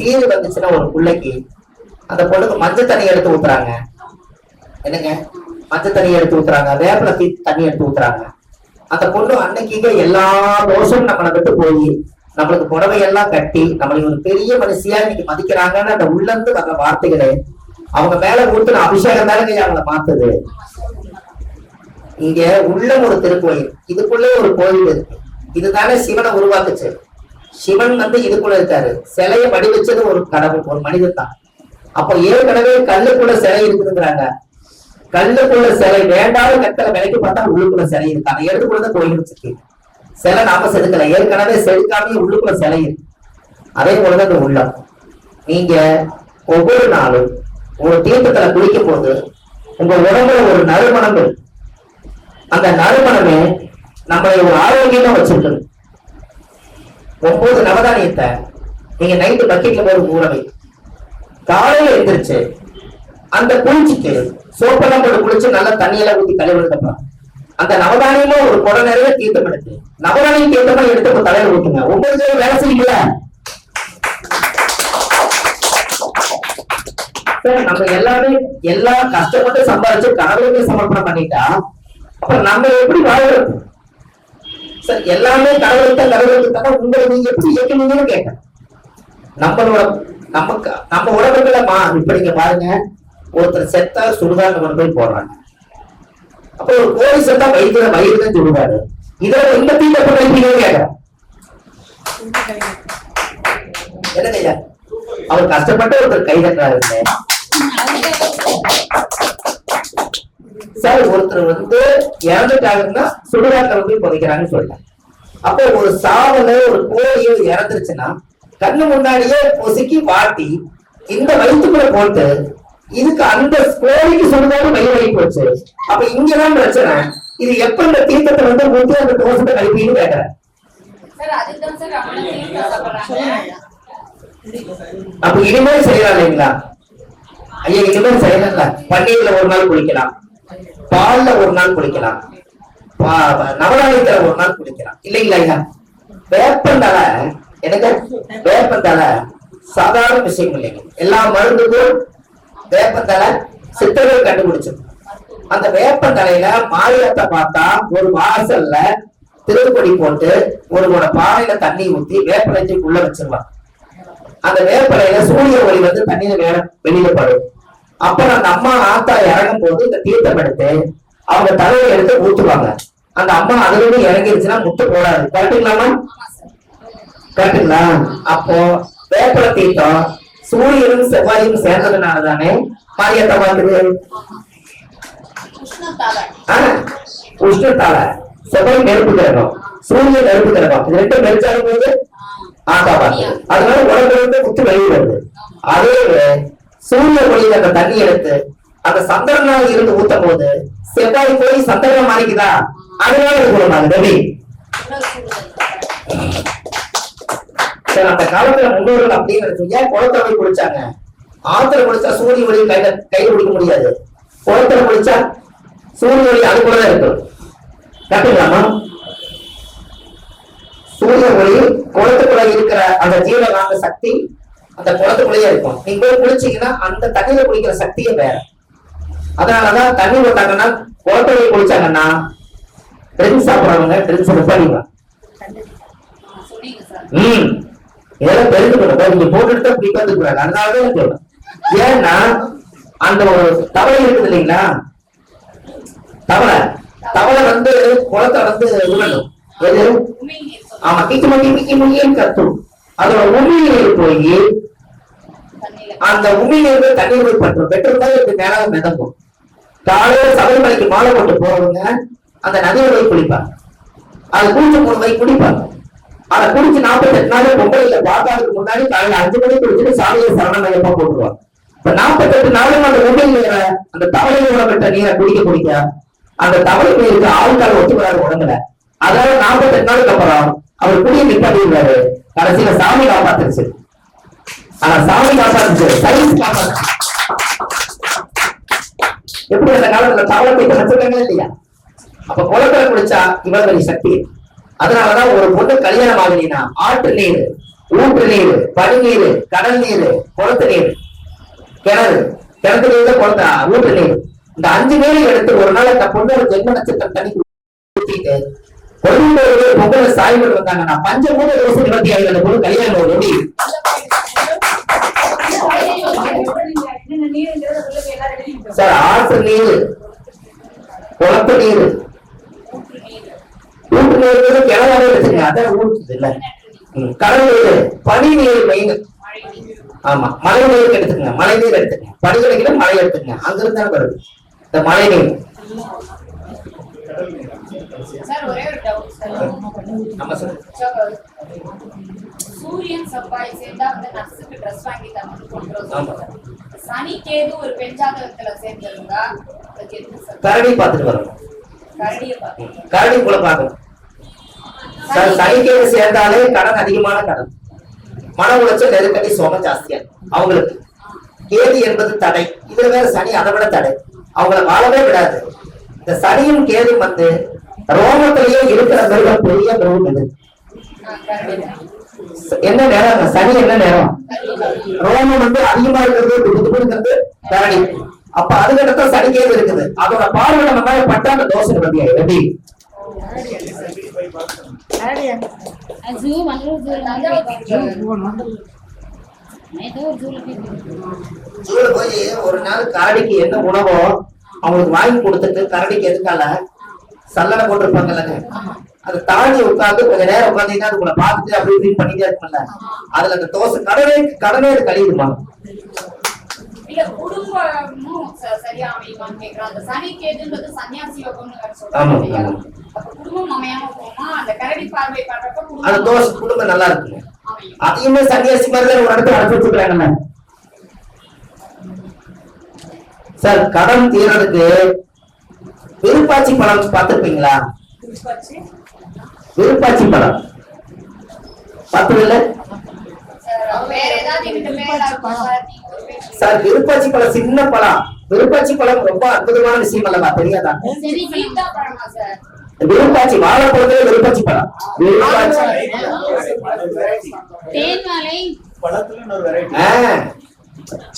சீரு வந்துச்சுன்னா ஒரு பிள்ளைக்கு அந்த பொண்ணுக்கு மஞ்சள் தண்ணி எடுத்து ஊத்துறாங்க. என்னங்க? மஞ்சள் தண்ணி எடுத்து ஊத்துறாங்க வேப்பில தீ தண்ணி எடுத்து ஊத்துறாங்க. அந்த பொண்ணு அன்னைக்கு எல்லா தோஷமும் நம்மளை விட்டு போய் நம்மளுக்கு புடவை எல்லாம் கட்டி நம்மளை ஒரு பெரிய மனுஷியா இன்னைக்கு மதிக்கிறாங்கன்னு அந்த உள்ளந்து வர்ற வார்த்தைகளே அவங்க மேல ஊத்துன அபிஷேகம் தானே அவங்கள மாத்துது. இங்க உள்ள ஒரு திருக்கோயில் இதுக்குள்ளே ஒரு கோயில் இருக்கு. இதுதானே சிவனை உருவாக்குச்சு. சிவன் வந்து இதுக்குள்ள இருக்காரு. சிலையை வடிவச்சது ஒரு கடவுள் ஒரு மனிதன் தான். அப்போ ஏற்கனவே கல்லுக்குள்ள சிலை இருக்குதுங்கிறாங்க? கல்லுக்குள்ள சிலை வேண்டாத கற்களை விலைக்கு பார்த்தா உள்ளுக்குள்ள சிலை இருக்கு. அதை எடுத்துக்குள்ள கோயில் வச்சிருக்கு. சிலை நாம செதுக்கல. ஏற்கனவே செதுக்காமே உள்ளுக்குள்ள சிலை இருக்கு. அதே போலதான் இந்த உள்ளம். நீங்க ஒவ்வொரு நாளும் ஒரு தீர்த்தத்துல குளிக்கும் போது உங்க உடம்புல ஒரு நறுமணம் இருக்கு அந்த நறுமணமே நம்மளை ஒரு ஆரோக்கியமா வச்சிருக்குது ஒன்பது நவதானியத்தை நீங்க நைட்டு பக்கெட்ல போய் ஊற வை காலையில எந்திரிச்சு அந்த குளிச்சுட்டு சோப்பெல்லாம் போட்டு குளிச்சு நல்லா தண்ணியெல்லாம் ஊத்தி கழுவுறதுக்கப்புறம் அந்த நவதானியமா ஒரு குடம் நிறைய தீர்த்தம் எடுத்து நவதானியம் தீர்த்தமா எடுத்து உங்க தலையில ஊட்டுங்க ஒன்பது பேர் வேலை செய்யல நம்ம எல்லாமே எல்லா கஷ்டப்பட்டு சம்பாதிச்சு கடவுளுக்கு சமர்ப்பணம் பண்ணிட்டா அப்புறம் நம்ம எப்படி வாழ்றது? எல்லாமே கடவுளுக்கு கடவுளுக்கு தானே உங்களை நீங்க எப்படி இயக்கணும்னு கேட்டேன். நம்மளோட நமக்கு நம்ம உடம்புகளை மா இப்ப நீங்க பாருங்க. ஒருத்தர் செத்தா சுடுகாடு கொண்டு போய் போடுறாங்க. அப்போ ஒரு கோழி செத்தா வயிற்றுல வயிறு தான் சுடுகாடு. இதுல இந்த தீட்ட போட்டு கேட்கறேன் அவர் கஷ்டப்பட்டு ஒருத்தர் கை தட்டுறாருங்க. சார் ஒருத்தர் வந்து இறந்துட்டாங்கன்னா சுடுகாட்டுல வந்து புதைக்கிறாங்கன்னு சொல்லிட்டாங்க. அப்போ ஒரு சாவல ஒரு கோழியோ இறந்துருச்சுன்னா கண்ணு முன்னாடியே பொசுக்கி வாட்டி இந்த வயிற்றுக்குள்ள போட்டு இதுக்கு அந்த கோழிக்கு சுடுகாடு வயிறு வழி போச்சு. அப்ப இங்கதான் பிரச்சனை. இது எப்ப இந்த தீர்த்தத்தை வந்து ஊத்தி அந்த தோசத்தை கழிப்பின்னு கேட்கறேன் அப்ப இனிமேல் செய்யலாம் இல்லைங்களா? ஐயா இனிமேல் செய்யலாம்ல பன்னீர்ல ஒரு நாள் குளிக்கலாம். பால்ல ஒரு நாள் குளிக்கலாம். பா- நவதானியத்துல ஒரு நாள் குளிக்கலாம். இல்லைங்களா ஐயா வேப்பந்தலை எனக்கு வேப்பந்தலை சாதாரண விஷயம் இல்லைங்க. எல்லா மருந்துக்கும் வேப்பந்தலை சித்தர்கள் கண்டுபிடிச்சது அந்த வேப்பந்தலையில மாநிலத்தை பார்த்தா ஒரு வாசல்ல திருப்பொடி போட்டு ஒரு பானையில தண்ணி ஊத்தி வேப்பலைக்கு உள்ள வச்சிருவாங்க. அந்த வேப்பலையில சூரிய ஒளி வந்து தண்ணியில வேற வெளியில படும். அப்புறம் அந்த அம்மா ஆத்தா இறங்கும் போது இந்த தீர்த்தம் எடுத்து அவங்க தலையை எடுத்து ஊத்துவாங்க. அந்த அம்மா அதுல இருந்து இறங்கிருச்சுன்னா முத்து போடாது. கரெக்டுங்களாமா கரெக்டுங்களா அப்போ வேப்பல தீர்த்தம் சூரியனும் செவ்வாயும் சேர்ந்ததுனால தானே மாரியத்தை வந்தது உஷ்ணத்தால செவ்வாய் நெருப்பு கிரகம். சூரியன் நெருப்பு கிரகம். இது ரெண்டும் நெருச்சாலும் போது ஆத்தா பார்த்து அதனால உடம்புல இருந்து முத்து வெளியே வருது. அதே சூரிய ஒளியில அந்த தண்ணி எடுத்து அந்த சந்திரனாக இருந்து ஊத்தும் போது செவ்வாய் போய் சந்திரன் மாறிக்குதா அதனால இது குணமாகுது அந்த காலத்துல முன்னோர்கள் அப்படின்னு ஏன் குளத்துல போய் குளிச்சாங்க? ஆத்துல குளிச்சா சூரிய ஒளி கையில கையில பிடிக்க முடியாது. குளத்துல குளிச்சா சூரிய ஒளி அது கூட தான் இருக்கும் கட்டுங்களாமா சூரிய ஒளி குளத்துக்குள்ள இருக்கிற அந்த ஜீவனாங்க சக்தி அந்த குளத்துக்குள்ளேயே இருக்கும். நீங்க போய் குளிச்சீங்கன்னா அந்த தண்ணியில குளிக்கிற சக்தியே வேற. அதனாலதான் தண்ணி போட்டாங்கன்னா குளத்துல குளிச்சாங்கன்னா ட்ரிங்க்ஸ் சாப்பிடறவங்க ட்ரிங்க்ஸ் நிப்பாடிக்கலாம் உம் இதெல்லாம் தெரிஞ்சுக்கணும். நீங்க போட்டுட்டு அப்படி வந்துக்கூடாது அதனாலதான் சொல்றேன் ஏன்னா அந்த ஒரு தவளை இருக்குது இல்லைங்களா? தவளை தவளை வந்து குளத்தை வந்து விடணும். ஆமா கிச்சு மக்கி கிக்கி மக்கின்னு கத்தும். அதோட உண்மையில போய் அந்த உமிழ்நீர் தண்ணீர் போய் பண்றோம் பெற்றிருந்தா இப்படி மேல மிதக்கும். காலையில சபரிமலைக்கு மாலை போட்டு போறவங்க அந்த நதியோட குளிப்பாங்க. அது குளிச்சு மூணு போய் குடிப்பாங்க. அதை குடிச்சு நாற்பத்தெட்டு நாள் பொங்கலில பாப்பாவுக்கு முன்னாடி காலையில அஞ்சு மணிக்கு குடிச்சிட்டு சாமியை சரணமையப்பா போட்டுருவாங்க. இப்ப நாற்பத்தெட்டு நாளும் அந்த உமிழ் நீரை அந்த தவளை பெற்ற நீரை குடிக்க குடிக்க அந்த தவளை நீருக்கு ஆள்கால் ஒத்து வராது உடம்புல அதாவது நாற்பத்தெட்டு நாளுக்கு அப்புறம் அவர் குடியை நிப்பாட்டிடுவாரு. கடைசியில சாமி காப்பாத்துருச்சு ஆனா சாமி காப்பாத்துச்சு சயின்ஸ் காப்பாத்து எப்படி அந்த காலத்துல தவளை போய் இல்லையா அப்ப குளத்துல குடிச்சா இவ்வளவு பெரிய சக்தி. அதனாலதான் ஒரு பொண்ணு கல்யாணம் ஆகலினா ஆற்று நீர் ஊற்று நீர் பனி நீர் கடல் நீர் குளத்து நீர். கிணறு. கிணத்து நீர் தான் குளத்தா? ஊற்று நீர். இந்த அஞ்சு நீரை எடுத்து ஒரு நாள் அந்த பொண்ணு ஒரு ஜென்ம நட்சத்திரம் தண்ணி ஊத்திட்டு கொழும்பு பொங்கல் சாய்வு வந்தாங்க நான் பஞ்ச மூணு வருஷம் இருபத்தி ஐந்து அந்த கல்யாணம் ஒரு நொடி சார் ஆற்று நீர் குளத்து நீர். ஊற்று நீர் கிணறு எடுத்துங்க அதான் ஊற்றுது இல்ல. கடல் நீர். பனி நீர் மெயின் ஆமா மழை நீர் எடுத்துக்கங்க. மழை நீர் எடுத்துக்கங்க. பனி கிடைக்கிற மழை எடுத்துக்கங்க. அங்க வருது. இந்த மழை நீர். சார் ஒரே ஒரு டவுட் சார் சார், சூரியன் செவ்வாய் சேர்ந்தா வந்து நர்ஸுக்கு ட்ரெஸ் வாங்கி ஆமா. சொல்றாங்க. சனி கேது ஒரு பெஞ்சாதகத்துல சேர்ந்திருந்தா கரடி பார்த்துட்டு வரணும். கரடியை பார்த்து கரடி கூட பார்க்கணும். சார் சனிக்கேது சேர்ந்தாலே கடன் அதிகமான கடன். மன உளைச்சல் நெருக்கடி சோகம் ஜாஸ்தியா. அவங்களுக்கு. கேது என்பது தடை. இதுல வேற சனி அதை விட தடை. அவங்கள வாழவே விடாது. இந்த சனியும் கேதும் வந்து ரோமத்திலேயே இருக்கிற மிருகம் பெரிய மிருகம் என்ன நேரம்? சனி என்ன நேரம்? ரோமம் வந்து அதிகமா இருக்கிறது துப்பு கரடி அப்ப அதுக்கிட்ட சனி இருக்குது. அதோட பார்வை நம்ம மேல பட்டா அந்த தோசை பத்தியா எப்படி? போய் போய் ஒரு நாள் கரடிக்கு என்ன உணவோ அவங்களுக்கு வாங்கி கொடுத்துட்டு கரடிக்கு எதுக்கால சல்லடை போட்டிருப்பாங்கல்லங்க அதை? தாண்டி உட்கார்ந்து கொஞ்ச நேரம் உட்காந்தீங்கன்னா உங்களை பார்த்துட்டு அப்படி இப்படி பண்ணிட்டே இருக்கும்ல. அதுல அந்த தோசை கடனே அது கழியுமா அந்த குடும்பம் அந்த அந்த நல்லா அமையும். அதையுமே சன்னியாசி மாதிரி ஒரு இடத்துல அனுப்பி வச்சுக்கிறாங்கல்ல சார் கடன் தீர்றதுக்கு விருப்பாச்சி பழம் பார்த்திருப்பீங்களா? விருப்பாச்சி? பழம் பார்த்தது இல்ல சார், விருப்பாச்சி பழம் சின்ன பழம் விருப்பாச்சி பழம் ரொம்ப அற்புதமான விஷயம் அல்லவா? தெரியாதா? விருப்பாச்சி வாழைப்பழத்துல விருப்பாச்சி பழம் விருப்பாச்சி. பழத்துல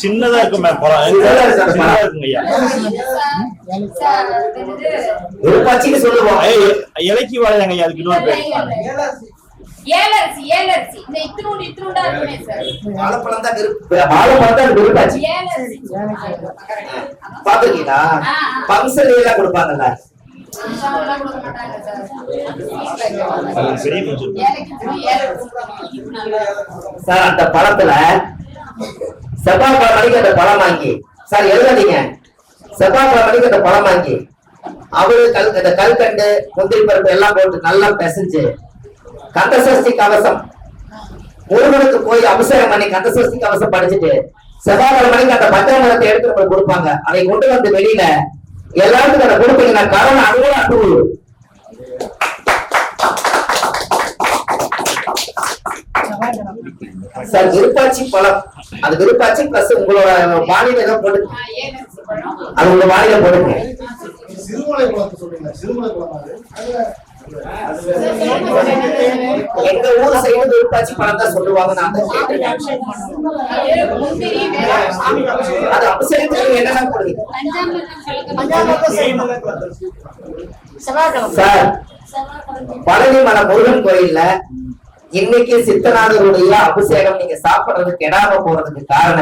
சின்னதா இருக்கும் மேம் சின்னதா. இருக்குங்க ஐயா. இலக்கி வாழையாங்க ஐயா. அதுக்கு இன்னொரு பேர். ஏலரிசி. ஏலரிசி இந்த இத்தினூண்டு இத்தினூண்டா இருக்குமே சார். வாழைப்பழம் தான் விருப்ப வாழைப்பழம் தான் விருப்பாச்சி ஏலரிசி. பாத்துருக்கீங்களா? ஆ, ஆ. பங்க்ஷன் எல்லாம் கொடுப்பாங்கல்ல. சார் அந்த பழத்துல செவ்வாய் பழம் மணிக்கு அந்த பழம் வாங்கி சார் எழுதாதீங்க. செவ்வாய் பழம் மணிக்கு அந்த பழம் வாங்கி அவரு கல் இந்த கல்கண்டு முந்திரி பருப்பு எல்லாம் போட்டு நல்லா பிசைஞ்சு கந்தசஷ்டி கவசம். முருகனுக்கு போய் அபிஷேகம் பண்ணி கந்தசஷ்டி கவசம் படிச்சுட்டு செவ்வாய் மணிக்கு அந்த பச்சை மரத்தை எடுத்து நம்மளுக்கு கொடுப்பாங்க. அதை கொண்டு வந்து வெளியில எல்லாருக்கும் அதை கொடுப்பீங்கன்னா கரோனா அதுவும் அனுபவம் சார் விருப்பாச்சி பழம். அது விருப்பாச்சி பிளஸ் உங்களோட வானிலை ஏதோ போட்டு அது உங்க வானிலை போடுங்க சிறுமலை குளத்தை சொல்றீங்க சிறுமலை குளம் அது. எங்க ஊர் சைடு விருப்பாச்சி பழம் தான் சொல்லுவாங்க நான் தான். அது அபிஷேகத்துக்கு என்னென்ன கலக்க சார் பழனி மலை முருகன் கோயில்ல இன்னைக்கு சித்தநாதருடைய அபிஷேகம் நீங்க சாப்பிடுறதுக்கு கெடாம போறதுக்கு காரணம்